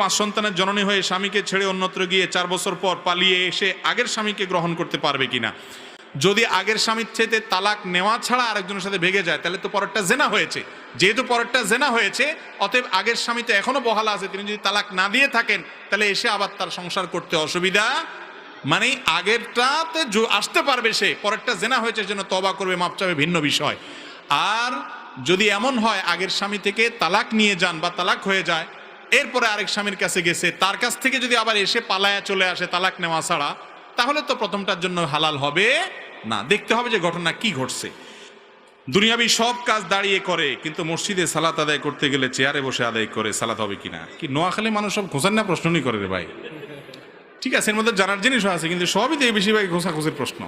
পাঁচ সন্তানের জননী হয়ে স্বামীকে ছেড়ে অন্যত্র গিয়ে চার বছর পর পালিয়ে এসে আগের স্বামীকে গ্রহণ করতে পারবে কিনা? যদি আগের স্বামীর চেয়ে তালাক নেওয়া ছাড়া আরেকজনের সাথে ভেগে যায়, তাহলে তো পরেরটা জেনা হয়েছে। যেহেতু পরেরটা জেনা হয়েছে, অতএব আগের স্বামী তো এখনও বহালা আছে, তিনি যদি তালাক না দিয়ে থাকেন, তাহলে এসে আবার তার সংসার করতে অসুবিধা মানে আগেরটাতে আসতে পারবে সে, পরেরটা জেনা হয়েছে যেন তবা করবে মাপ চাবে, ভিন্ন বিষয়। আর যদি এমন হয়, আগের স্বামী থেকে তালাক নিয়ে যান বা তালাক হয়ে যায় এরপরে আরেক স্বামীর কাছে গেছে, তার কাছ থেকে যদি আবার এসে পালায়া চলে আসে তালাক নেওয়া ছাড়া, তাহলে তো প্রথমটার জন্য হালাল হবে? না, দেখতে হবে যে ঘটনা কি ঘটছে। দুনিয়াবি সব কাজ দাঁড়িয়ে করে, কিন্তু মসজিদে সালাত আদায় করতে গেলে চেয়ারে বসে আদায় করে সালাত হবে কিনা? কি, নোয়াখালী মানুষ সব খোঁজেন না প্রশ্নই করে রে ভাই? ঠিক আছে, এর মধ্যে জানার জিনিসও আছে, কিন্তু সবই এই বেশিরভাগ ঘোষাঘুষির প্রশ্ন।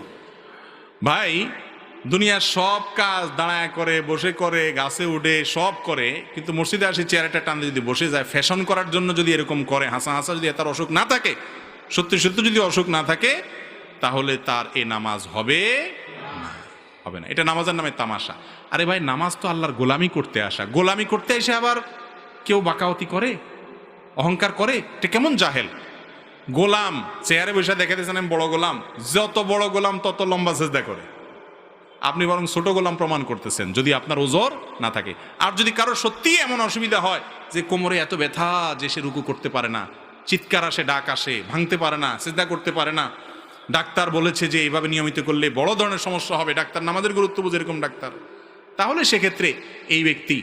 ভাই দুনিয়ার সব কাজ দাঁড়ায় করে, বসে করে, গাছে উঠে, সব করে। কিন্তু মসজিদে আসে চেয়ারটা টানতে যদি বসে যায় ফ্যাশন করার জন্য যদি এরকম করে হাসা হাসা যদি তার অসুখ না থাকে, সত্যি সত্যি যদি অসুখ না থাকে, তাহলে তার এ নামাজ হবে হবে না। এটা নামাজের নামে তামাশা। আরে ভাই, নামাজ তো আল্লাহর গোলামি করতে আসা। গোলামি করতে এসে আবার কেউ বাকাওতি করে? অহংকার করে? এটা কেমন জাহেল? গোলাম, চেয়ারে বসে দেখে দিয়েছেন, আমি বড় গোলাম। যত বড় গোলাম, তত লম্বা সেজদা করে। আপনি বরং ছোট গোলাম প্রমাণ করতেছেন, যদি আপনার ওজোর না থাকে। আর যদি কারও সত্যি এমন অসুবিধা হয় যে কোমরে এত ব্যথা যে সে রুকু করতে পারে না, চিৎকার আসে, ডাক আসে, ভাঙতে পারে না চিন্তা করতে পারে না, ডাক্তার বলেছে যে এইভাবে নিয়মিত করলে বড় ধরনের সমস্যা হবে, ডাক্তার নামাজের গুরুত্ব বুঝে এরকম ডাক্তার। তাহলে সেক্ষেত্রে এই ব্যক্তি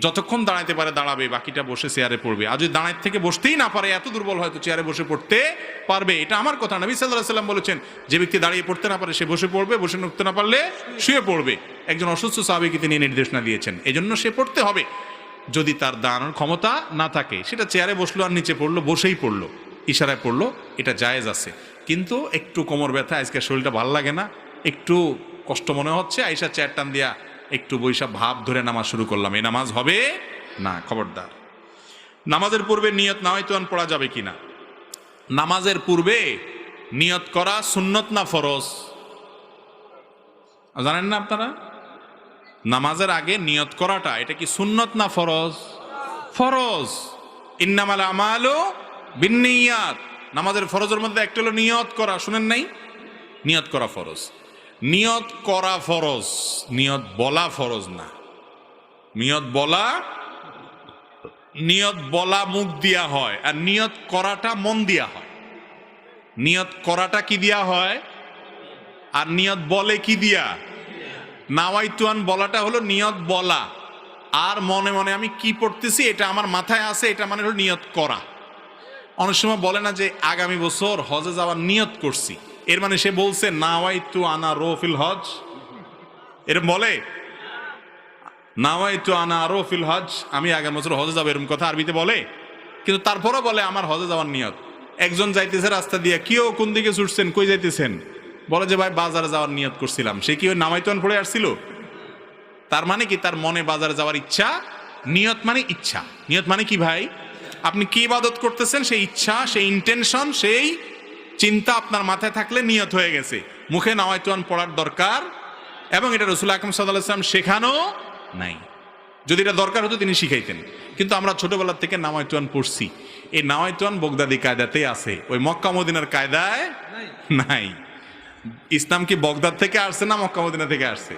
যতক্ষণ দাঁড়াইতে পারে দাঁড়াবে, বাকিটা বসে চেয়ারে পড়বে। আর যদি দাঁড়াইতে থেকে বসতেই না পারে, এত দুর্বল হয়তো চেয়ারে বসে পড়তে পারবে। এটা আমার কথা। নবী সাল্লাহ সাল্লাম বলেছেন, যে ব্যক্তি দাঁড়িয়ে পড়তে না পারে, সে বসে পড়বে, বসে উঠতে না পারলে শুয়ে পড়বে। একজন অসুস্থ সাহাবিকে তিনি নির্দেশনা দিয়েছেন। এজন্য সে পড়তে হবে। যদি তার দাঁড়ানোর ক্ষমতা না থাকে, সেটা চেয়ারে বসল আর নিচে পড়ল, বসেই পড়ল, ইশারায় পড়ল, এটা জায়েজ আছে। কিন্তু একটু কোমর ব্যথা, আজকে শরীরটা ভালো লাগে না, একটু কষ্ট মনে হচ্ছে আইসা চেয়ার টান দিয়া একটু বৈশাখ ভাব ধরে নামাজ শুরু করলাম। এই নামাজ হবে? না, খবরদার। নামাজের পূর্বে নিয়ত না হয়তো পড়া যাবে কিনা? নামাজের পূর্বে নিয়ত করা সুন্নত না ফরজ? জানেন না আপনারা? নামাজের আগে নিয়ত করাটা, এটা কি সুন্নত না ফরজ? ফরজ। ইন্নামাল আমালু বিন্নিয়াত। নামাজের ফরজের মধ্যে একটা হলো নিয়ত করা, শুনেন নাই? নিয়ত করা ফরজ। নিয়ত করা ফরজ, নিয়ত বলা ফরজ না। নিয়ত বলা নিয়ত বলা মুখ দিয়া হয় আর নিয়ত করাটা মন দিয়া হয়। নিয়ত করাটা কি দিয়া হয়? আর নিয়ত বলে কি দিয়া? নাওয়াইতুয়ান বলাটা হলো নিয়ত বলা। আর মনে মনে আমি কি পড়তেছি, এটা আমার মাথায় আছে, এটা মানে হলো নিয়ত করা। অনেক সময় বলে না যে, আগামী বছর হজে যাওয়ার নিয়ত করছি। এর মানে সে বলছে, নাওয়াইতু আনা রোফিল হজ। এরম বলে? নাওয়াইতু আনা রোফিল হজ। আমি আগামী বছর হজে যাব এরকম কথা আরবিতে বলে। কিন্তু তারপরও বলে, আমার হজে যাওয়ার নিয়ত। একজন যাইতেছে রাস্তা দিয়ে কেউ কোন দিকে ছুটছেন, কই যাইতেছেন? বলে যে, ভাই, বাজারে যাওয়ার নিয়ত করছিলাম। সে কি ওই নামাইতন পড়ে আসছিল? তার মানে কি, তার মনে বাজারে যাওয়ার ইচ্ছা? নিয়ত মানে ইচ্ছা। নিয়ত মানে কি, ভাই? আপনি কি ইবাদত করতেছেন, সেই ইচ্ছা, সেই ইন্টেনশন সেই চিন্তা আপনার মাথায় থাকলে নিয়ত হয়ে গেছে। মুখে নাওয়াইতুয়ান পড়ার দরকার এবং এটা রসুল সাল্লাহ সাল্লাম শেখানো নাই। যদি এটা দরকার হতো তিনি শিখাইতেন। কিন্তু আমরা ছোটবেলা থেকে নামাইতুয়ান পড়ছি। এই নামাইতুয়ান বগদাদি কায়দাতেই আছে। ওই মক্কা মদিনার কায়দায় নাই। ইসলাম কি বগদাদ থেকে আসছে না মক্কা মদিনা থেকে আসছে?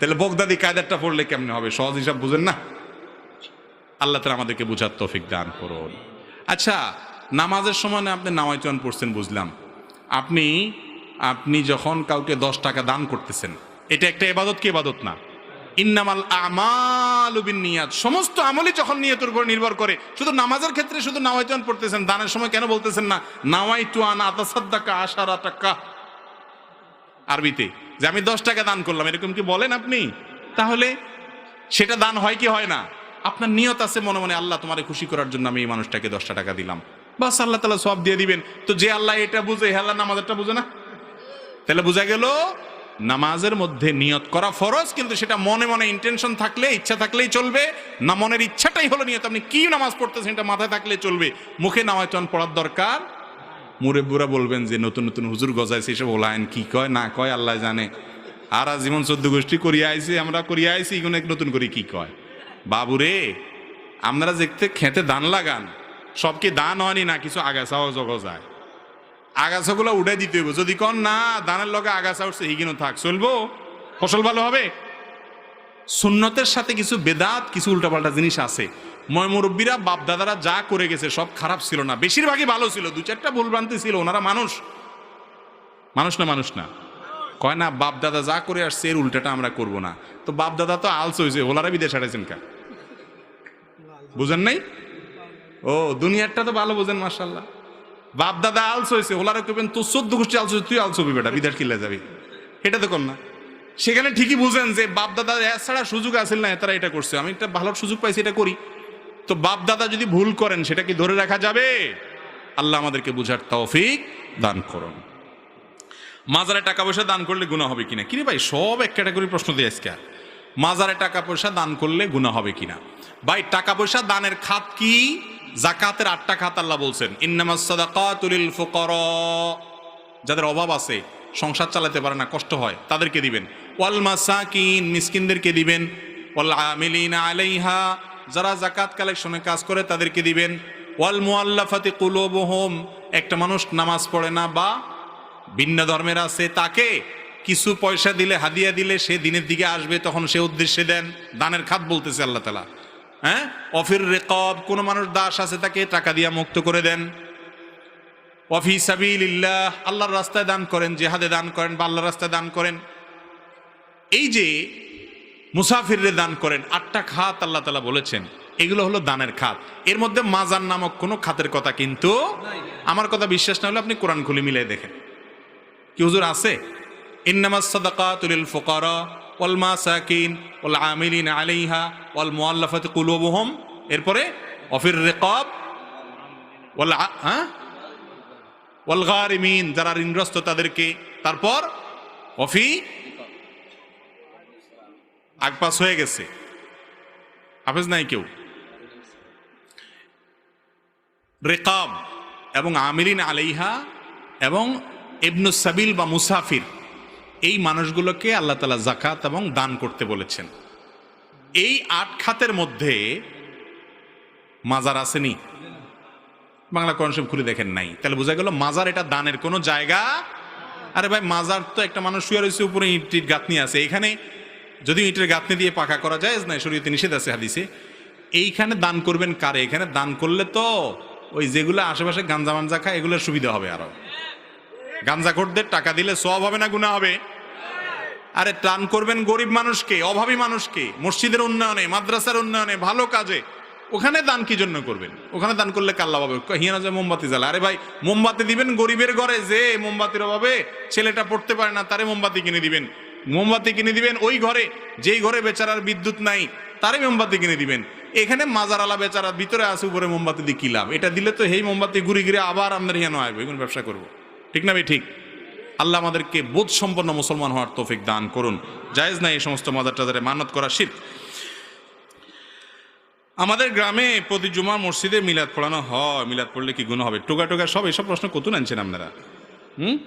তাহলে বগদাদি কায়দারটা পড়লে কেমনে হবে? সহজ হিসাব বুঝেন না? আল্লাহ তালা আমাদেরকে বুঝার তৌফিক দান করুন। আচ্ছা নামাজের সময় আপনি নামাইতুয়ান পড়ছেন বুঝলাম। আপনি আপনি যখন কাউকে দশ টাকা দান করতেছেন, এটা একটা এবাদত কি এবাদত না? ইন্নামাল আমাল নিয়াত সমস্ত আমলই যখন নিয়তের উপর নির্ভর করে, শুধু নামাজের ক্ষেত্রে শুধু নাওয়াইতুয়ান পড়তেছেন, দানের সময় কেন বলতেছেন না, নাওয়াইতুয়ান আতাসাদ্দাকা আশারা টাকা। আরবিতে, যে আমি দশ টাকা দান করলাম, এরকম কি বলেন আপনি? তাহলে সেটা দান হয় কি হয় না? আপনার নিয়ত আছে মনে মনে, আল্লাহ তোমার খুশি করার জন্য আমি এই মানুষটাকে দশটা টাকা দিলাম। বাস আল্লাহ তালা সব দিয়ে দিবেন। তো যে আল্লাহ এটা বুঝে, হে আল্লাহ নামাজেরটা বুঝে না? তাহলে বোঝা গেল, নামাজের মধ্যে নিয়ত করা ফরজ, কিন্তু সেটা মনে মনে ইন্টেনশন থাকলে, ইচ্ছা থাকলেই চলবে। না মনের ইচ্ছাটাই হলো নিয়ত। আপনি কি নামাজ পড়তেছেন, এটা মাথায় থাকলে চলবে। মুখে নামায়তন পড়ার দরকার? মুরেব্বুরা বলবেন যে, নতুন নতুন হুজুর গজাইছে, এসব ওলায়ন কি কয়? না কয়, আল্লাহ জানে। আর জীবন চোদ্দ গোষ্ঠী করিয়া আইছি, আমরা করিয়া আইছি এগুলো নতুন করে কি কয়? বাবুরে আপনারা দেখতে খেতে দান লাগান। সব কি দান হয়নি না, কিছু আগাছাও জগ যায়। আগাছাগুলো উঠে দিতে হইব। যদি কন না, দানের লগে আগাছা উঠছে এইগুলো থাক, চলবো? ফসল ভালো হবে? সুন্নতের সাথে কিছু বেদাত, কিছু উল্টাপাল্টা জিনিস আছে। ময় মুরব্বীরা বাপ দাদারা যা করে গেছে, সব খারাপ ছিল না। বেশিরভাগই ভালো ছিল, দু চারটা ভুলভ্রান্তি ছিল, ওনারা মানুষ। মানুষ না মানুষ না। কয় না বাপ দাদা যা করে আসছে, এর উল্টাটা আমরা করব না। তো বাপ দাদা তো আলস হয়েছে ওলারা বিদেশ হারাইছেন কা? বুঝেন নাই? ও, দুনিয়ারটা তো ভালো বোঝেন মার্শাল্লাহ বাপ দাদা আলস হয়েছে ওলারা কইবেন, তোর চোদ্দ গোষ্ঠী আলস তুই আলস হবি বেটা, বিদেশ কিল্লা যাবি। এটা তো কর না। সেখানে ঠিকই বুঝেন যে, বাপ দাদা ছাড়া সুযোগ আসেন না, তারা এটা করছে। আমি একটা ভালো সুযোগ পাইছি, এটা করি। তো বাপ দাদা যদি ভুল করেন, সেটা কি ধরে রাখা যাবে? আল্লাহ আমাদেরকে বুঝার তৌফিক দান করুন। মাজারে টাকা পয়সা দান করলে গুণা হবে কিনা? কিরে ভাই, সব এক ক্যাটাগরি প্রশ্ন দিয়ে আজকে। মাজারে টাকা পয়সা দান করলে গুণা হবে কিনা? ভাই, টাকা পয়সা দানের খাত কি? জাকাতের আটটা খাত আল্লাহ বলছেন, ইন্নামাস সাদাকাতুলিল ফুকারা। যাদের অভাব আছে, সংসার চালাতে পারে না, কষ্ট হয়, তাদেরকে দিবেন। ওয়াল মাসাকিন, মিসকিনদেরকে দিবেন। ওয়াল আলাইহা, যারা জাকাত কালেকশনে কাজ করে, তাদেরকে দিবেন। ওয়াল মুআল্লাফাতি কুলুবুহুম, একটা মানুষ নামাজ পড়ে না বা ভিন্ন ধর্মের আছে, তাকে কিছু পয়সা দিলে, হাদিয়া দিলে সে দিনের দিকে আসবে, তখন সে উদ্দেশ্যে দেন। দানের খাত বলতেছে আল্লাহ তালা হ্যাঁ? অফির রেকব, কোনো মানুষ দাস আছে, তাকে টাকা দিয়া মুক্ত করে দেন। অফি সাবিল্লাহ আল্লাহর রাস্তায় দান করেন, জেহাদে দান করেন, বা আল্লাহর রাস্তায় দান করেন। এই যে মুসাফিরে দান করেন, আটটা খাত আল্লাহ তালা বলেছেন, এগুলো হলো দানের খাত। এর মধ্যে মাজার নামক কোনো খাতের কথা কিন্তু আমার কথা বিশ্বাস না হলে আপনি কোরআন খুলি মিলাই দেখেন। কি হুজুর আছে? ইন্নামাস সাদাকাতুল ফুকারা ওয়াল মাসাকিন, ওয়াল আমিলিন আলাইহা, ওয়াল মুআল্লাফাতি কুলুবুহুম, এরপরে অফির রিকাব, ওয়াল আ- হ্যাঁ? ওয়াল গারিমিন, যারা ঋণগ্রস্ত তাদেরকে, তারপর অফি, আগপাস হয়ে গেছে। হাফেজ নাই কেউ? রেকাব এবং আমিরিন আলাইহা এবং ইবনুস সাবিল বা মুসাফির এই মানুষগুলোকে আল্লাহ তালা জাকাত এবং দান করতে বলেছেন। এই আট খাতের মধ্যে মাজার আসেনি। বাংলা কনসেপ্ট খুলে দেখেন নাই। তাহলে বোঝা গেল মাজার এটা দানের কোনো জায়গা? আরে ভাই, মাজার তো একটা মানুষ শুয়ে রয়েছে, উপরে ইট ইট গাঁথনি আছে। এখানে যদি ইটের গাঁথনি দিয়ে পাকা করা যায়, না, শরীয়তে নিষেধ আছে হাদিসে। এইখানে দান করবেন কারে? এখানে দান করলে তো ওই যেগুলো আশেপাশে গাঞ্জা মাঞ্জা খায়, এগুলোর সুবিধা হবে আরও। গাঞ্জাখোরদের টাকা দিলে সব হবে না গুণা হবে? আরে টান করবেন গরিব মানুষকে, অভাবী মানুষকে, মসজিদের উন্নয়নে, মাদ্রাসার উন্নয়নে, ভালো কাজে। ওখানে দান কি জন্য করবেন? ওখানে দান করলে কাল্লা পাবে হিয়ানা যে মোমবাতি জ্বালা আরে ভাই, মোমবাতি দিবেন গরিবের ঘরে, যে মোমবাতির অভাবে ছেলেটা পড়তে পারে না, তারে মোমবাতি কিনে দিবেন। মোমবাতি কিনে দিবেন ওই ঘরে, যেই ঘরে বেচারার বিদ্যুৎ নাই, তারে মোমবাতি কিনে দিবেন। এখানে মাজার আলা বেচারা ভিতরে আছে, উপরে মোমবাতি দিয়ে কি লাভ? এটা দিলে তো এই মোমবাতি ঘুরে ঘুরে আবার আমাদের হিয়ানো আসবে এগুলো ব্যবসা করব। ঠিক না ভাই, ঠিক? আল্লাহ আমাদেরকে বোধ সম্পন্ন মুসলমান হওয়ার তৌফিক দান করুন। জায়েজ না এই সমস্ত মাদার টাজারে মানত করা শির আমাদের গ্রামে প্রতি জুমার মসজিদে মিলাদ পড়ানো হয়। মিলাদ পড়লে কি গুণ হবে? টোকা টোকা সব এসব প্রশ্ন কত আনছেন আপনারা? হুম?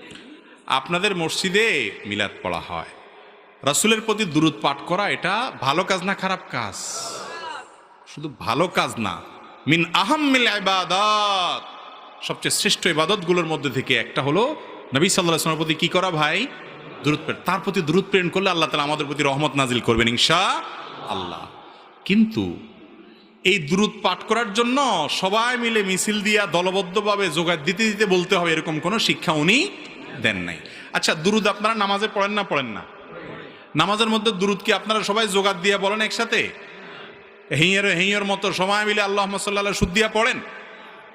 আপনাদের মসজিদে মিলাদ পড়া হয়। রাসুলের প্রতি দূরত পাঠ করা, এটা ভালো কাজ না খারাপ কাজ? শুধু ভালো কাজ না। মিন আহাম্মিল ইবাদাত। সবচেয়ে শ্রেষ্ঠ ইবাদতগুলোর মধ্যে থেকে একটা হলো নবী সাল্লাহ আসলামের প্রতি কি করা ভাই? দূরত প্রেরণ। তার প্রতি দূরত প্রেরণ করলে আল্লাহ তালা আমাদের প্রতি রহমত নাজিল করবেন ইনশা আল্লাহ কিন্তু এই দূরত পাঠ করার জন্য সবাই মিলে মিছিল দিয়া দলবদ্ধভাবে যোগাড় দিতে দিতে বলতে হবে এরকম কোনো শিক্ষা উনি দেন নাই। আচ্ছা দুরুদ আপনারা নামাজে পড়েন না পড়েন না? নামাজের মধ্যে দুরুদ কি আপনারা সবাই জোগাড় দিয়ে বলেন একসাথে? হেঁয়ের হেঁয়ের মতো সময় মিলে আল্লাহ সাল্লাহ সুদ্দিয়া পড়েন?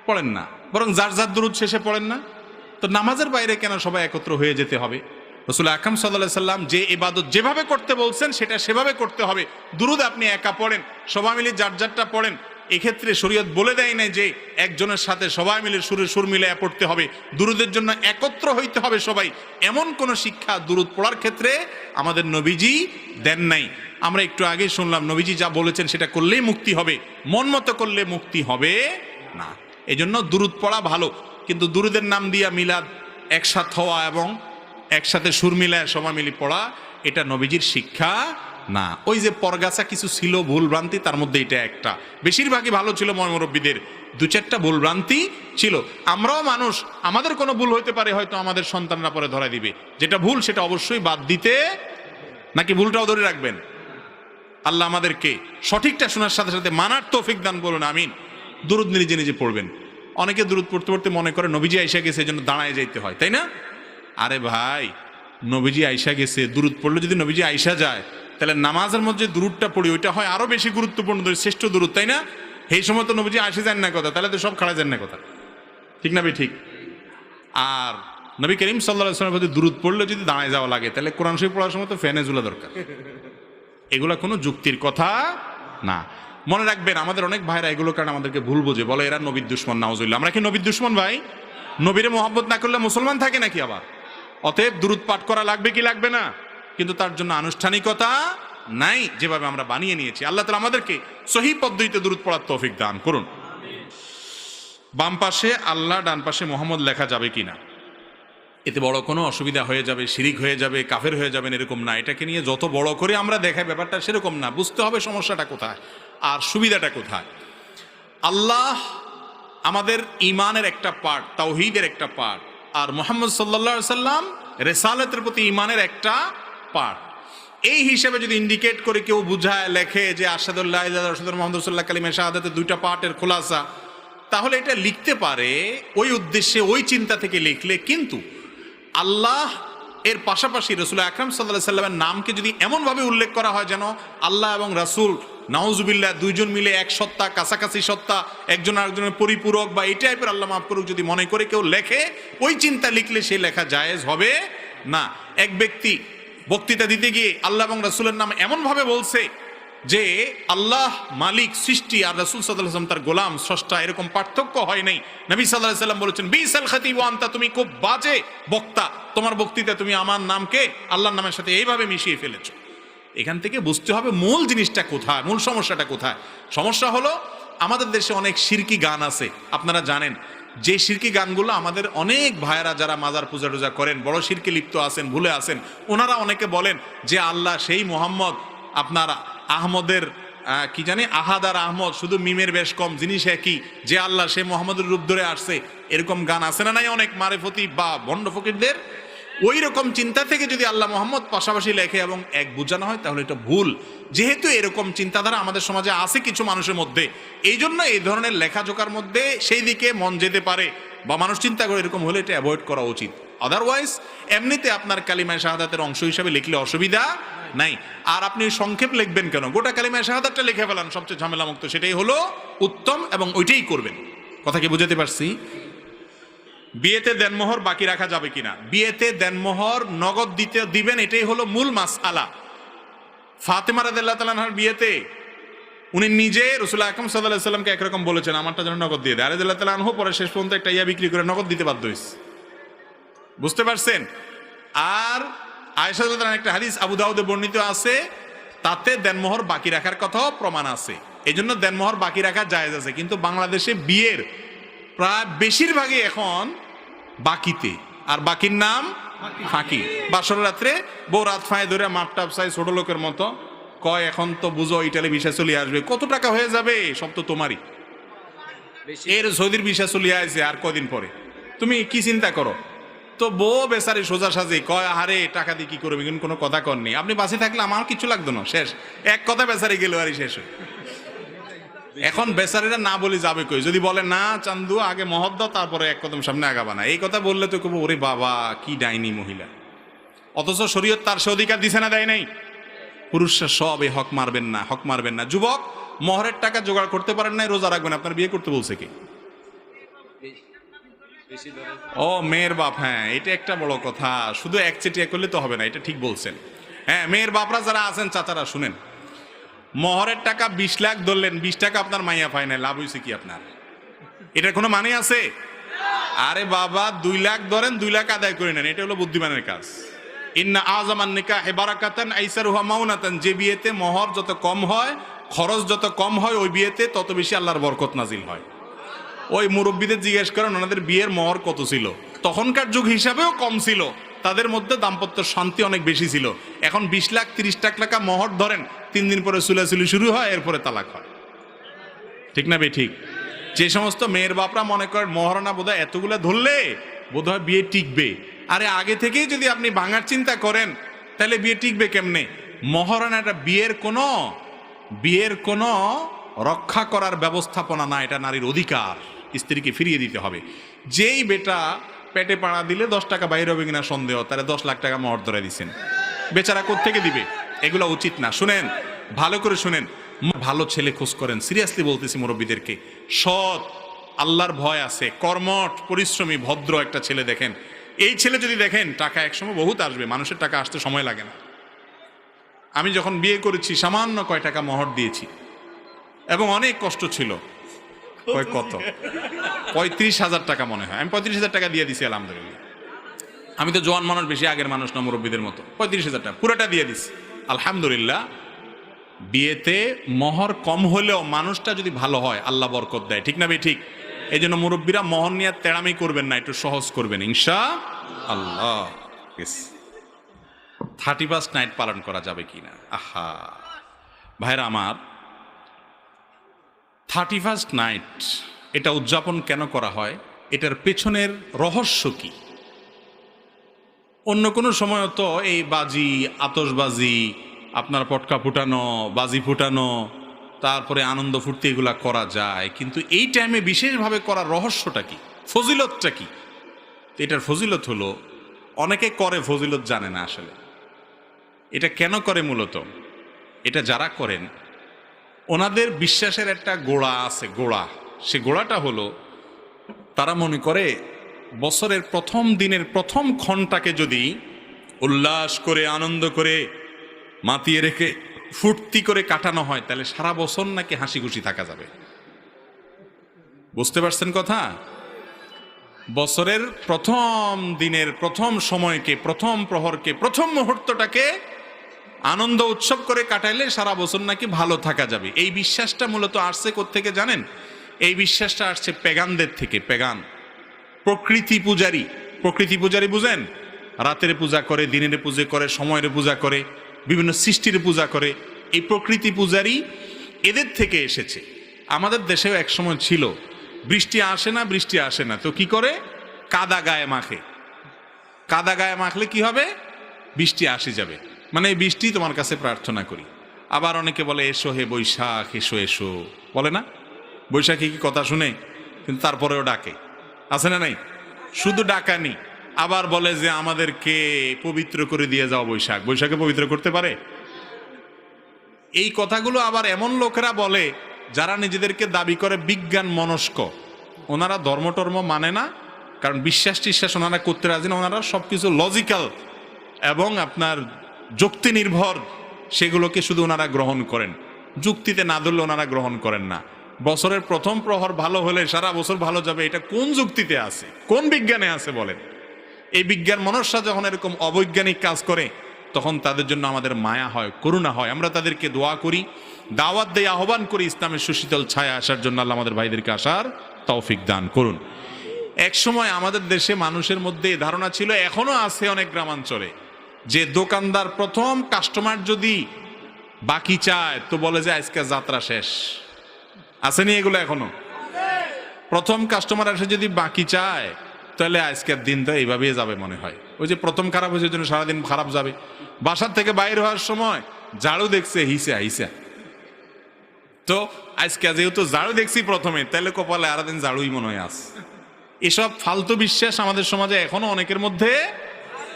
পড়েন না। বরং যার যার দুরুদ শেষে পড়েন না? তো নামাজের বাইরে কেন সবাই একত্র হয়ে যেতে হবে? রসুল আকাম সাল্লাহ সাল্লাম যে ইবাদত যেভাবে করতে বলছেন, সেটা সেভাবে করতে হবে। দুরুদ আপনি একা পড়েন, সবাই মিলে যার যারটা পড়েন, এক্ষেত্রে শরীয়ত বলে দেয় না যে একজনের সাথে সবাই মিলে সুরে সুর মিলে পড়তে হবে। দুরুদের জন্য একত্র হইতে হবে সবাই। এমন কোন শিক্ষা দুরুদ পড়ার ক্ষেত্রে আমাদের নবীজি দেন নাই। আমরা একটু আগে শুনলাম, নবীজি যা বলেছেন সেটা করলেই মুক্তি হবে, মন মতো করলে মুক্তি হবে না। এই জন্য দুরুদ পড়া ভালো। কিন্তু দুরুদের নাম দিয়া মিলাদ একসাথ হওয়া এবং একসাথে সুর মিলায় সময় মিলি পড়া, এটা নবীজির শিক্ষা না। ওই যে পরগাছা কিছু ছিল ভুলভ্রান্তি তার মধ্যে এটা একটা। বেশিরভাগই ভালো ছিল ময়মরব্বীদের দু চারটা ভুলভ্রান্তি ছিল। আমরাও মানুষ, আমাদের কোনো ভুল হইতে পারে হয়তো আমাদের সন্তানরা পরে ধরা দিবে। যেটা ভুল, সেটা অবশ্যই বাদ দিতে, নাকি ভুলটাও ধরে রাখবেন? আল্লাহ আমাদেরকে সঠিকটা শোনার সাথে সাথে মানার তৌফিক দান বলুন, আমিন। দুরুদ নিজে নিজে পড়বেন। অনেকে দুরুদ পড়তে পড়তে মনে করে, নবীজি আইসা গেছে এই জন্য দাঁড়ায় যাইতে হয়, তাই না? আরে ভাই, নবীজি আইসা গেছে দুরুদ পড়লে যদি নবীজি আইসা যায়, তাহলে নামাজের মধ্যে যে দুরুদটা পড়ি, ওইটা হয় আরও বেশি গুরুত্বপূর্ণ শ্রেষ্ঠ দুরুদ তাই না? সেই সময় তো নবীজি আসে যান না কথা, তাহলে তো সব খাড়া যান না কথা। ঠিক না ভাই, ঠিক? আর নবী করিম সাল্লাহ সাল্লামের প্রতি দুরুদ পড়লে যদি দাঁড়ায় যাওয়া লাগে, তাহলে কোরআন শরীফ পড়ার সময় তো ফ্যানে ঝুলা দরকার। এগুলা কোনো যুক্তির কথা না। মনে রাখবেন, আমাদের অনেক ভাইরা এগুলো কারণে আমাদেরকে ভুল বোঝে। বলে, এরা নবীর দুশ্মন নাউজুল্লাহ আমরা কি নবীর দুশ্মন ভাই? নবীরে মোহাম্মত না করলে মুসলমান থাকে নাকি আবার? অতএব দূরত পাঠ করা লাগবে কি লাগবে না? কিন্তু তার জন্য আনুষ্ঠানিকতা নাই, যেভাবে আমরা বানিয়ে নিয়েছি। আল্লাহ তালা আমাদেরকে সহি পদ্ধতিতে দূরত পড়ার তৌফিক দান করুন। বাম পাশে আল্লাহ, ডান পাশে মোহাম্মদ লেখা যাবে কি না? এতে বড় কোনো অসুবিধা হয়ে যাবে, শিরিক হয়ে যাবে, কাফের হয়ে যাবেন এরকম না। এটাকে নিয়ে যত বড় করে আমরা দেখাই, ব্যাপারটা সেরকম না। বুঝতে হবে সমস্যাটা কোথায়। আর সুবিধাটা কোথায়? আল্লাহ আমাদের ইমানের একটা পার্ট তাওহিদের একটা পার্ট আর মোহাম্মদ সাল্লা সাল্লাম রেসালতের প্রতি ইমানের একটা পার্ট এই হিসেবে যদি ইন্ডিকেট করে কেউ বুঝায়, লেখে যে আসাদুল্লাহ আসাদুল মোহাম্মদ সাল্লাহ কালিমে শাহাদাতের দুইটা পার্টের খোলাসা, তাহলে এটা লিখতে পারে, ওই উদ্দেশ্যে, ওই চিন্তা থেকে লিখলে কিন্তু আল্লাহ এর পাশাপাশি রসুল আকরাম সাল্লাহ সাল্লামের নামকে যদি এমনভাবে উল্লেখ করা হয় যেন আল্লাহ এবং রাসুল নাউজুবিল্লাহ, দুইজন মিলে এক সত্তা, কাছাকাছি সত্তা, একজন আরেকজনের পরিপূরক বা এই টাইপের আল্লাহ মাফ করুক, যদি মনে করে কেউ লেখে, ওই চিন্তা লিখলে সেই লেখা জায়েজ হবে না। এক ব্যক্তি বক্তৃতা দিতে গিয়ে আল্লাহ এবং রাসুলের নাম এমনভাবে বলছে যে, আল্লাহ মালিক, সৃষ্টি আর রাসুল সাল্লাম তার গোলাম, স্রষ্টা, এরকম পার্থক্য হয় নাই। নবী সাল্লাহ সাল্লাম বলেছেন, বিসাল খাতিব আন্তা, তুমি খুব বাজে বক্তা, তোমার বক্তৃতা তুমি আমার নামকে আল্লাহর নামের সাথে এইভাবে মিশিয়ে ফেলেছো। এখান থেকে বুঝতে হবে মূল জিনিসটা কোথায়, মূল সমস্যাটা কোথায়। সমস্যা হলো, আমাদের দেশে অনেক শিরকি গান আছে, আপনারা জানেন। যে শিরকি গানগুলো আমাদের অনেক ভাইয়েরা যারা মাজার পূজা টুজা করেন, বড় শিরকে লিপ্ত আছেন, ভুলে আছেন, ওনারা অনেকে বলেন যে আল্লাহ সেই মোহাম্মদ, আপনার আহমদের কি জানি, আহাদ আর আহমদ, শুধু মিমের বেশ কম, জিনিস একই, যে আল্লাহ সে মোহাম্মদের রূপ ধরে আসছে, এরকম গান আছে না নাই অনেক মারেফতি বা বন্ড ফকিরদের? ওই রকম চিন্তা থেকে যদি আল্লাহ মোহাম্মদ পাশাপাশি লেখে এবং এক বোঝানো হয়, তাহলে এটা ভুল। যেহেতু এরকম চিন্তাধারা আমাদের সমাজে আছে কিছু মানুষের মধ্যে এই জন্য এই ধরনের লেখাজোকার মধ্যে সেই দিকে মন যেতে পারে বা মানুষ চিন্তা করে এরকম হলে এটা অ্যাভয়েড করা উচিত। আদারওয়াইজ এমনিতে আপনার কালিমায় শাহাদাতের অংশ হিসাবে লিখলে অসুবিধা নাই। আর আপনি সংক্ষেপ লিখবেন কেন? গোটা কালিমায় শাহাদাতটা লিখে ফেলান, সবচেয়ে ঝামেলামুক্ত সেটাই হলো, উত্তম এবং ওইটাই করবেন। কথা কি বুঝাতে পারছি? বিয়েতে দেনমোহর বাকি রাখা যাবে কিনা? বিয়েতে দেনমোহর নগদ দিতে দিবেন, এটাই হলো মূল মাস আলা ফাতেমা রাদিল্লাহ তালানহার বিয়েতে উনি নিজে রসুল আকরম সাল্লাহ সাল্লামকে একরকম বলেছেন, আমারটা যেন নগদ দিয়ে দেয়। আরেদুল্লাহ তালানহ পরে শেষ পর্যন্ত একটা ইয়া বিক্রি করে নগদ দিতে বাধ্য হয়েছে। বুঝতে পারছেন? আর আয়সাদুল্লাহ একটা হাদিস আবু দাউদে বর্ণিত আছে, তাতে দেনমোহর বাকি রাখার কথাও প্রমাণ আছে। এই জন্য দেনমোহর বাকি রাখা জায়েজ আছে, কিন্তু বাংলাদেশে বিয়ের প্রায় বেশিরভাগই এখন বাকিতে। আর বাকির নাম ফাঁকি। বাসর রাত্রে বউ রাত ফাঁয়ে ধরে মাপ টাপ চাই ছোট লোকের মতো কয় এখন তো বুঝো ইটালি বিষয় চলে আসবে। কত টাকা হয়ে যাবে? সব তো তোমারই। এর সৌদির বিষয় চলে আসছে আর কদিন পরে। তুমি কি চিন্তা করো? তো বউ বেচারি সোজা সাজে কয় আরে টাকা দিয়ে কি করবে? কিন্তু কোনো কথা করনি আপনি বাসে থাকলে আমার কিছু লাগতো না। শেষ। এক কথা বেচারি গেল আরই শেষ হয়ে। এখন বেচারিরা না বলি যাবে কই? যদি বলে, না, চান্দু, আগে মহৎ দাও, তারপরে এক কদম সামনে আগাবা না। এই কথা বললে তো কব ওরে বাবা, কি ডাইনি মহিলা। অথচ শরীয়ত তার সে অধিকার দিছে না, দেয় নাই? পুরুষরা সব এই হক মারবেন না, হক মারবেন না। যুবক, মহরের টাকা জোগাড় করতে পারেন নাই, রোজা রাখবেন আপনার বিয়ে করতে বলছে কি? ও, মেয়ের বাপ হ্যাঁ এটা একটা বড় কথা। শুধু এক চেটিয়া করলে তো হবে না, এটা ঠিক বলছেন। হ্যাঁ মেয়ের বাপরা যারা আছেন, চাচারা, শুনেন। মহরের টাকা বিশ লাখ ধরলেন, বিশ টাকা আপনার মাইয়া পায় না লাভ হয়েছে কি আপনার? এটার কোনো মানে আছে? আরে বাবা, দুই লাখ ধরেন, দুই লাখ আদায় করে নেন, এটা হলো বুদ্ধিমানের কাজ। ইন্না আজামান নিকা হেবারাকাতান আইসার হুয়া মাউনাতান, যে বিয়েতে মহর যত কম হয়, খরচ যত কম হয়, ওই বিয়েতে তত বেশি আল্লাহর বরকত নাজিল হয়। ওই মুরব্বীদের জিজ্ঞেস করেন, ওনাদের বিয়ের মহর কত ছিল? তখনকার যুগ হিসাবেও কম ছিল। তাদের মধ্যে দাম্পত্য শান্তি অনেক বেশি ছিল। এখন বিশ লাখ, তিরিশ লাখ টাকা মহর ধরেন, তিন দিন পরে চুলাচুলি শুরু হয়, এরপরে তালাক হয়। ঠিক না বে, ঠিক? যে সমস্ত মেয়ের বাপরা মনে করেন মহারণা বোধহয় এতগুলো ধরলে বোধহয় বিয়ে টিকবে। আরে আগে থেকেই যদি আপনি ভাঙার চিন্তা করেন, তাহলে বিয়ে টিকবে কেমনে? মহারণাটা বিয়ের কোনো বিয়ের কোনো রক্ষা করার ব্যবস্থাপনা না, এটা নারীর অধিকার, স্ত্রীকে ফিরিয়ে দিতে হবে। যেই বেটা পেটে পাড়া দিলে দশ টাকা বাইরে হবে কিনা সন্দেহ তাহলে দশ লাখ টাকা মহর ধরে দিচ্ছেন বেচারা থেকে দিবে? এগুলো উচিত না। শুনেন, ভালো করে শুনেন। ভালো ছেলে খোঁজ করেন। সিরিয়াসলি বলতেছি মুরব্বীদেরকে, সৎ, আল্লাহর ভয় আছে, কর্মঠ, পরিশ্রমী, ভদ্র একটা ছেলে দেখেন। এই ছেলে যদি দেখেন, টাকা একসময় বহুত আসবে, মানুষের টাকা আসতে সময় লাগে না। আমি যখন বিয়ে করেছি, সামান্য কয় টাকা মহর দিয়েছি। এবং অনেক কষ্ট ছিল। কয় কত? পঁয়ত্রিশ হাজার টাকা মনে হয়। আমি পঁয়ত্রিশ হাজার টাকা দিয়ে দিছি, আলহামদুলিল্লাহ। আমি তো জোয়ান মানুষ, বেশি আগের মানুষ না, মুরব্বীদের মতো। পঁয়ত্রিশ হাজার টাকা, পুরোটা দিয়ে দিছি। আলহামদুলিল্লাহ, বিয়েতে মহর কম হলেও মানুষটা যদি ভালো হয়, আল্লাহ বরকত দেয়। ঠিক না বে ঠিক? এই জন্য মুরব্বীরা মহর নিয়ে তেড়ামি করবেন না, একটু সহজ করবেন ইনশা আল্লাহ থার্টি ফার্স্ট নাইট পালন করা যাবে কি না আহা! ভাইরা আমার থার্টি ফার্স্ট নাইট, এটা উদযাপন কেন করা হয়? এটার পেছনের রহস্য কি? অন্য কোনো সময় তো এই বাজি আতসবাজি আপনার পটকা ফুটানো, বাজি ফুটানো, তারপরে আনন্দ ফুর্তি এগুলা করা যায়, কিন্তু এই টাইমে বিশেষভাবে করার রহস্যটা কি? ফজিলতটা কি? এটার ফজিলত হলো, অনেকে করে ফজিলত জানে না আসলে। এটা কেন করে মূলত? এটা যারা করেন ওনাদের বিশ্বাসের একটা গোড়া আছে, গোড়া। সে গোড়াটা হলো, তারা মনে করে বছরের প্রথম দিনের প্রথম ক্ষণটাকে যদি উল্লাস করে, আনন্দ করে, মাতিয়ে রেখে, ফুর্তি করে কাটানো হয়, তাহলে সারা বছর নাকি হাসি খুশি থাকা যাবে। বুঝতে পারছেন কথা? বছরের প্রথম দিনের প্রথম সময়কে, প্রথম প্রহরকে, প্রথম মুহূর্তটাকে আনন্দ উৎসব করে কাটাইলে সারা বছর নাকি ভালো থাকা যাবে। এই বিশ্বাসটা মূলত আসছে থেকে জানেন? এই বিশ্বাসটা আসছে পেগানদের থেকে, পেগান। প্রকৃতি পূজারী। প্রকৃতি পূজারী বুঝেন? রাতের পূজা করে, দিনের পূজা করে, সময়ের পূজা করে, বিভিন্ন সৃষ্টির পূজা করে। এই প্রকৃতি পূজারী এদের থেকে এসেছে। আমাদের দেশেও একসময় ছিল। বৃষ্টি আসে না, বৃষ্টি আসে না। তো কি করে? কাদা গায়ে মাখে। কাদা গায়ে মাখলে কি হবে? বৃষ্টি আসে যাবে। মানে এই বৃষ্টি তোমার কাছে প্রার্থনা করি। আবার অনেকে বলে, এসো হে বৈশাখ, এসো এসো। বলে না? বৈশাখী কি কথা শুনে? কিন্তু তারপরেও ডাকে। আছে না নাই? শুধু ডাকানি আবার বলে যে, আমাদেরকে পবিত্র করে দিয়ে যাও বৈশাখ। বৈশাখে পবিত্র করতে পারে? এই কথাগুলো আবার এমন লোকেরা বলে, যারা নিজেদেরকে দাবি করে বিজ্ঞান মনস্ক। ওনারা ধর্মটর্ম মানে না, কারণ বিশ্বাস টিশ্বাস ওনারা করতে রাজি না। ওনারা সব কিছু লজিক্যাল এবং আপনার যুক্তি নির্ভর সেগুলোকে শুধু ওনারা গ্রহণ করেন। যুক্তিতে না ধরলে ওনারা গ্রহণ করেন না। বছরের প্রথম প্রহর ভালো হলে সারা বছর ভালো যাবে, এটা কোন যুক্তিতে আছে? কোন বিজ্ঞানে আছে বলেন? এই বিজ্ঞান মনস্যা যখন এরকম অবৈজ্ঞানিক কাজ করে, তখন তাদের জন্য আমাদের মায়া হয়, করুণা হয়। আমরা তাদেরকে দোয়া করি, দাওয়াত দিয়ে আহ্বান করি ইসলামের সুশীতল ছায়া আসার জন্য আল্লাহ আমাদের ভাইদেরকে আসার তৌফিক দান করুন। এক সময় আমাদের দেশে মানুষের মধ্যে ধারণা ছিল, এখনও আছে অনেক গ্রামাঞ্চলে। যে দোকানদার প্রথম কাস্টমার যদি বাকি চায়, তো বলে যে আজকে যাত্রা শেষ। আসেনি এগুলো এখনও? প্রথম কাস্টমার এসে যদি বাকি চায়, তাহলে আজকের দিন তো এইভাবেই যাবে মনে হয়। ওই যে প্রথম খারাপ হয়েছে জন্য সারাদিন খারাপ যাবে। বাসার থেকে বাইর হওয়ার সময় ঝাড়ু দেখছে, হিসা হিসা। তো আজকে যেহেতু ঝাড়ু দেখছি প্রথমে, তাহলে কপালে আর দিন ঝাড়ুই মনে হয় আস এসব ফালতু বিশ্বাস আমাদের সমাজে এখনও অনেকের মধ্যে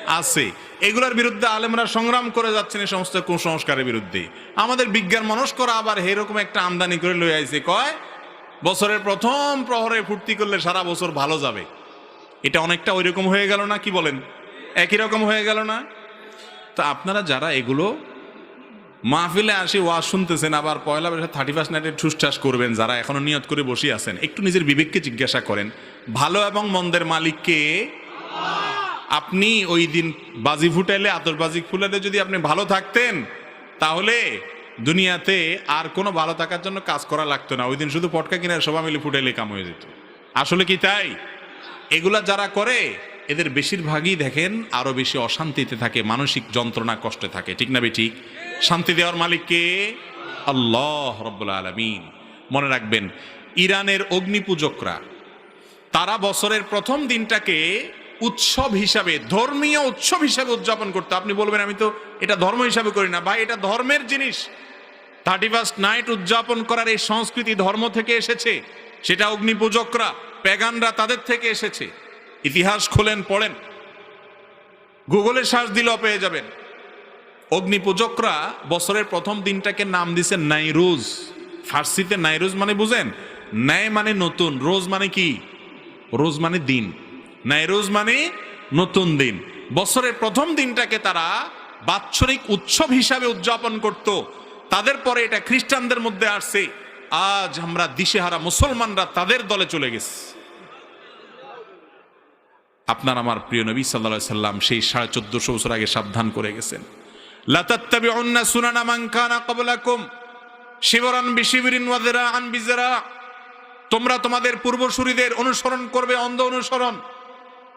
আছে। এগুলোর বিরুদ্ধে আলেমরা সংগ্রাম করে যাচ্ছেন এই সমস্ত কুসংস্কারের বিরুদ্ধে। আমাদের বিজ্ঞান মনস্করা আবার এরকম একটা আমদানি করে লই আইছে। কয়? বছরের প্রথম প্রহরে ফুর্তি করলে সারা বছর ভালো যাবে। এটা অনেকটা ওই রকম হয়ে গেল না? কি বলেন? একই রকম হয়ে গেল না? তা আপনারা যারা এগুলো মাহফিলে আসি ওয়াজ শুনতেছেন, আবার পয়লা বৈশাখ থার্টি ফার্স্ট নাইটে ঠুসঠাস করবেন, যারা এখনও নিয়ত করে বসে আছেন, একটু নিজের বিবেককে জিজ্ঞাসা করেন, ভালো এবং মন্দের মালিককে আপনি ওই দিন বাজি ফুটাইলে আতরবাজি ফুলালে যদি আপনি ভালো থাকতেন, তাহলে দুনিয়াতে আর কোনো ভালো থাকার জন্য কাজ করা লাগতো না। ওই দিন শুধু পটকা কিনার সবাই মিলে ফুটাইলে কাম হয়ে যেত। আসলে কি তাই? এগুলা যারা করে, এদের বেশিরভাগই দেখেন আরও বেশি অশান্তিতে থাকে, মানসিক যন্ত্রণা কষ্টে থাকে। ঠিক না বে ঠিক? শান্তি দেওয়ার মালিককে আল্লাহ রব্বুল আলমিন। মনে রাখবেন, ইরানের অগ্নিপূজকরা, তারা বছরের প্রথম দিনটাকে উৎসব হিসাবে, ধর্মীয় উৎসব হিসাবে উদযাপন করতো। আপনি বলবেন, আমি তো এটা ধর্ম হিসাবে করি না। ভাই, এটা ধর্মের জিনিস। থার্টি ফার্স্ট নাইট উদযাপন করার এই সংস্কৃতি ধর্ম থেকে এসেছে। সেটা অগ্নিপূজকরা প্যাগানরা তাদের থেকে এসেছে। ইতিহাস খোলেন, পড়েন। গুগলে সার্চ দিলেও পেয়ে যাবেন। অগ্নিপূজকরা বছরের প্রথম দিনটাকে নাম দিছে নাইরুজ। ফার্সিতে নাইরুজ মানে বুঝেন? ন্যায় মানে নতুন, রোজ মানে কি? রোজ মানে দিন। নাইরোজ মানে নতুন দিন। বছরের প্রথম দিনটাকে তারা বাৎসরিক উৎসব হিসাবে উদযাপন করত। তাদের পরে এটা খ্রিস্টানদের মধ্যে আসছে। আজ আমরা দিশেহারা মুসলমানরা তাদের দলে চলে গেছে। আপনার আমার প্রিয় নবী সাল্লা সাল্লাম সেই সাড়ে চোদ্দশো বছর আগে সাবধান করে গেছেন। লাতাত্তাবি অন্না সুনানা মাংকানা কবলাকুম শিবরান বিশিবিরিন ওয়াদেরা আন বিজেরা তোমরা তোমাদের পূর্বসূরীদের অনুসরণ করবে, অন্ধ অনুসরণ।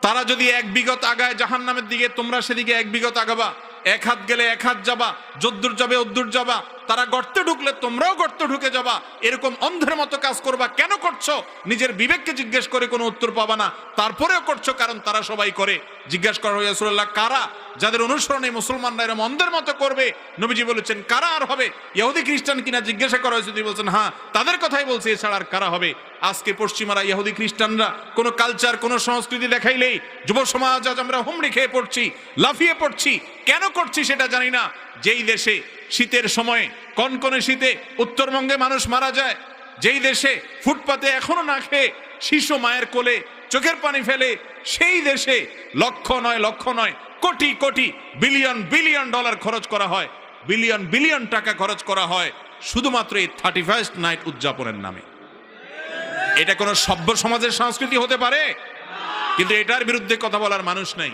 তারা যদি এক বিগত আগায় জাহান নামের দিকে, তোমরা সেদিকে এক বিগত আগাবা। এক হাত গেলে এক হাত যাবা, যদ্দুর যাবে অদ্দুর যাবা। তারা গর্তে ঢুকলে তোমরাও গর্তে ঢুকে যাবা। এরকম অন্ধের মতো কাজ করবা। কেন করছ? নিজের বিবেককে জিজ্ঞেস করে কোনো উত্তর পাবা না। তারপরেও করছ কারণ তারা সবাই করে। জিজ্ঞাসা করা হইয়াসুল্লাহ কারা? যাদের অনুসরণে মুসলমানরা এরকম অন্ধের মতো করবে? নবীজি বলেছেন, কারা আর হবে? ইহুদি খ্রিস্টান কিনা জিজ্ঞাসা করা হয়েছে, তিনি বলছেন হ্যাঁ তাদের কথাই বলছে, এছাড়া আর কারা হবে? আজকে পশ্চিমারা ইহুদি খ্রিস্টানরা কোনো কালচার, কোনো সংস্কৃতি দেখাইলেই যুব সমাজ আজ আমরা হুমড়ি খেয়ে পড়ছি, লাফিয়ে পড়ছি। কেন করছি সেটা জানি না। যেই দেশে শীতের সময়ে কনকনে শীতে উত্তরবঙ্গে মানুষ মারা যায়, যেই দেশে ফুটপাতে এখনও না খেয়ে শিশু মায়ের কোলে চোখের পানি ফেলে, সেই দেশে লক্ষ নয় লক্ষ নয়, crore crore, billion billion dollar খরচ করা হয়। বিলিয়ন বিলিয়ন টাকা খরচ করা হয় শুধুমাত্র এই থার্টি ফার্স্ট নাইট উদযাপনের নামে। এটা কোনো সভ্য সমাজের সংস্কৃতি হতে পারে? কিন্তু এটার বিরুদ্ধে কথা বলার মানুষ নাই।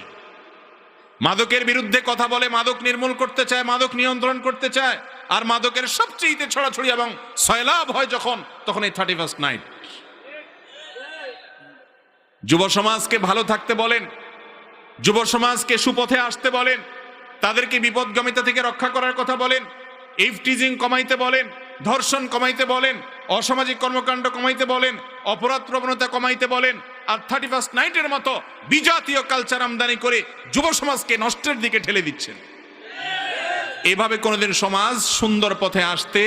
মাদকের বিরুদ্ধে কথা বলে মাদক নির্মূল করতে চায়, মাদক নিয়ন্ত্রণ করতে চায়, আর মাদকের সবচেয়ে ছড়াছড়ি এবং সয়লাভ হয় যখন, তখন এই থার্টি ফার্স্ট নাইট যুব সমাজকে ভালো থাকতে বলেন, যুব সমাজকে সুপথে আসতে বলেন, তাদেরকে বিপদগামিতা থেকে রক্ষা করার কথা বলেন ইফটিজিং কমাইতে বলেন, ধর্ষণ কমাইতে বলেন, অসামাজিক কর্মকাণ্ড কমাইতে বলেন, অপরাধ প্রবণতা কমাইতে বলেন আর থার্টি ফার্স্ট নাইটের মতো বিজাতীয় কালচার আমদানি করে যুব সমাজকে নষ্টের দিকে ঠেলে দিচ্ছেন। এভাবে কোনোদিন সমাজ সুন্দর পথে আসতে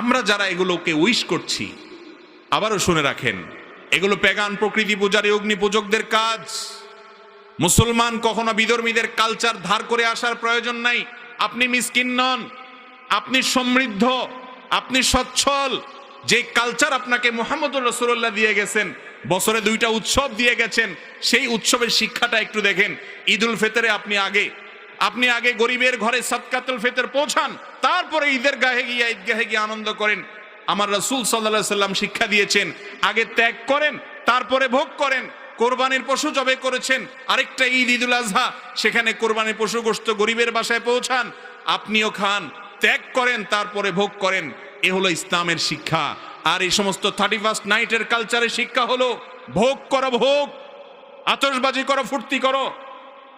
আমরা যারা এগুলোকে উইশ করছি, আবারও শুনে রাখেন, এগুলো প্যাগান প্রকৃতি পূজারী, অগ্নি পূজকদের কাজ। মুসলমান কখনো বিধর্মীদের কালচার ধার করে আসার প্রয়োজন নাই। আপনি মিসকিন নন, আপনি সমৃদ্ধ, আপনি সচ্ছল যে কালচার আপনাকে মোহাম্মদুর রসুল্লাহ দিয়ে গেছেন, বছরে দুইটা উৎসব দিয়ে গেছেন, সেই উৎসবের শিক্ষাটা একটু দেখেন। ঈদুল ফেতরে আপনি আগে আপনি আগে গরিবের ঘরে সৎকাতুল ফেতর পৌঁছান, তারপরে ঈদের গাহে গিয়ে, ঈদগাহে গিয়ে আনন্দ করেন। আমার রসুল সাল্লাহ সাল্লাম শিক্ষা দিয়েছেন, আগে ত্যাগ করেন, তারপরে ভোগ করেন। কোরবানির পশু জবে করেছেন, আরেকটা ঈদ, ঈদুল আজহা, সেখানে কোরবানির পশু গরিবের বাসায় পৌঁছান, আপনিও খান, ত্যাগ করেন, তারপরে ভোগ করেন। এ হলো ইসলামের শিক্ষা। আর এই সমস্ত থার্টি ফার্স্ট নাইটের কালচারের শিক্ষা হলো, ভোগ করো ভোগ আতসবাজি করো, ফুর্তি করো,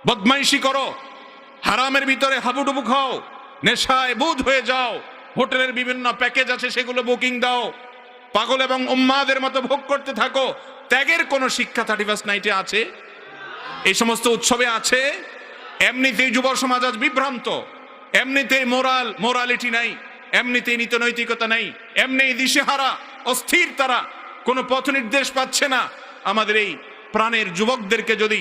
বদমাইশি করো, হারামের ভিতরে হাবুডুবু খাও, নেশায় বুধ হয়ে যাও, হোটেলের বিভিন্ন প্যাকেজ আছে, সেগুলো বুকিং দাও, পাগল এবং উম্মাদের মতো ভোগ করতে থাকো, ত্যাগের কোনো শিক্ষা থার্টি ফার্স্ট নাইটে আছে? এই সমস্ত উৎসবে আছে? এমনিতেই যুব সমাজ আজ বিভ্রান্ত, এমনিতেই মোরাল মোরালিটি নাই। এমনিতেই নীত নৈতিকতা নাই এমনি দিশেহারা, অস্থির তারা। কোনো পথ নির্দেশ পাচ্ছে না। আমাদের এই প্রাণের যুবকদেরকে যদি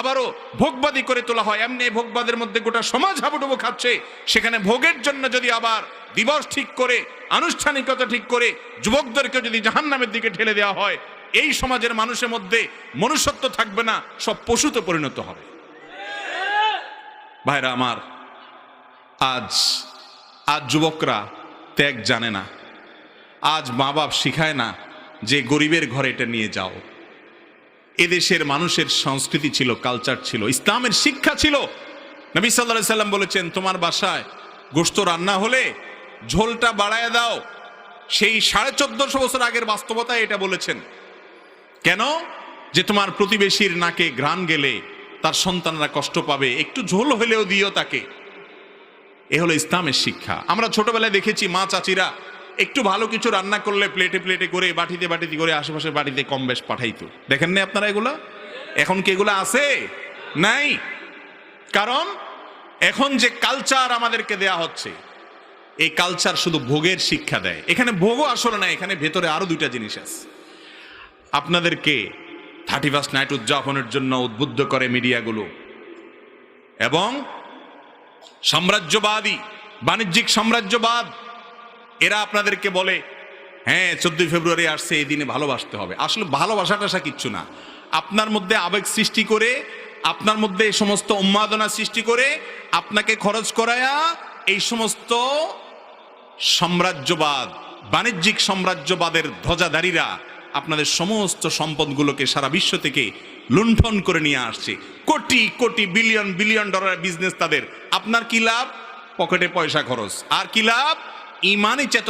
আবারও ভোগবাদী করে তোলা হয়, এমনি ভোগবাদের মধ্যে গোটা সমাজ হাবুডুবু খাচ্ছে, সেখানে ভোগের জন্য যদি আবার দিবস ঠিক করে, আনুষ্ঠানিকতা ঠিক করে যুবকদেরকে যদি জাহান্নামের দিকে ঠেলে দেওয়া হয়, এই সমাজের মানুষের মধ্যে মনুষ্যত্ব থাকবে না, সব পশুতে পরিণত হবে। ভাইরা আমার, আজ আজ যুবকরা ত্যাগ জানে না। আজ মা বাপ শিখায় না যে গরিবের ঘরে এটা নিয়ে যাও। এদেশের মানুষের সংস্কৃতি ছিল কালচার ছিল, ইসলামের শিক্ষা ছিল। নবী সাল্লাহ সাল্লাম বলেছেন, তোমার বাসায় গোস্ত রান্না হলে ঝোলটা বাড়ায় দাও। সেই সাড়ে চোদ্দশো বছর আগের বাস্তবতায় এটা বলেছেন। কেন? যে তোমার প্রতিবেশীর নাকে ঘ্রাণ গেলে তার সন্তানরা কষ্ট পাবে, একটু ঝোল হলেও দিও তাকে। এ হলো ইসলামের শিক্ষা। আমরা ছোটবেলায় দেখেছি মা চাচিরা একটু ভালো কিছু রান্না করলে প্লেটে প্লেটে করে, বাটিতে বাটিতে করে আশেপাশে বাড়িতে কম বেশ পাঠাইতো। দেখেন না আপনারা এগুলো? এখন কি এগুলো আছে? নাই? কারণ এখন যে কালচার আমাদেরকে দেয়া হচ্ছে, এই কালচার শুধু ভোগের শিক্ষা দেয়। এখানে ভোগও আসলে না, এখানে ভেতরে আরও দুইটা জিনিস আছে। আপনাদেরকে থার্টি ফার্স্ট নাইট উদযাপনের জন্য উদ্বুদ্ধ করে মিডিয়াগুলো। এবং সাম্রাজ্যবাদী, বাণিজ্যিক সাম্রাজ্যবাদ। এরা আপনাদেরকে বলে হ্যাঁ চোদ্দই ফেব্রুয়ারি আসছে, এই দিনে ভালোবাসতে হবে। আসলে ভালোবাসা টাসা কিচ্ছু না। আপনার মধ্যে আবেগ সৃষ্টি করে, আপনার মধ্যে এই সমস্ত উন্মাদনা সৃষ্টি করে, আপনাকে খরচ করায়া এই সমস্ত সাম্রাজ্যবাদ, বাণিজ্যিক সাম্রাজ্যবাদের ধ্বজাধারীরা আপনাদের সমস্ত সম্পদগুলোকে সারা বিশ্ব থেকে লুণ্ঠন করে নিয়ে আসছে। কোটি কোটি, বিলিয়ন বিলিয়ন ডলারের বিজনেস তাদের। আপনার কি লাভ? পকেটে পয়সা খরচ। আর কি লাভ? ইমানই চেতনা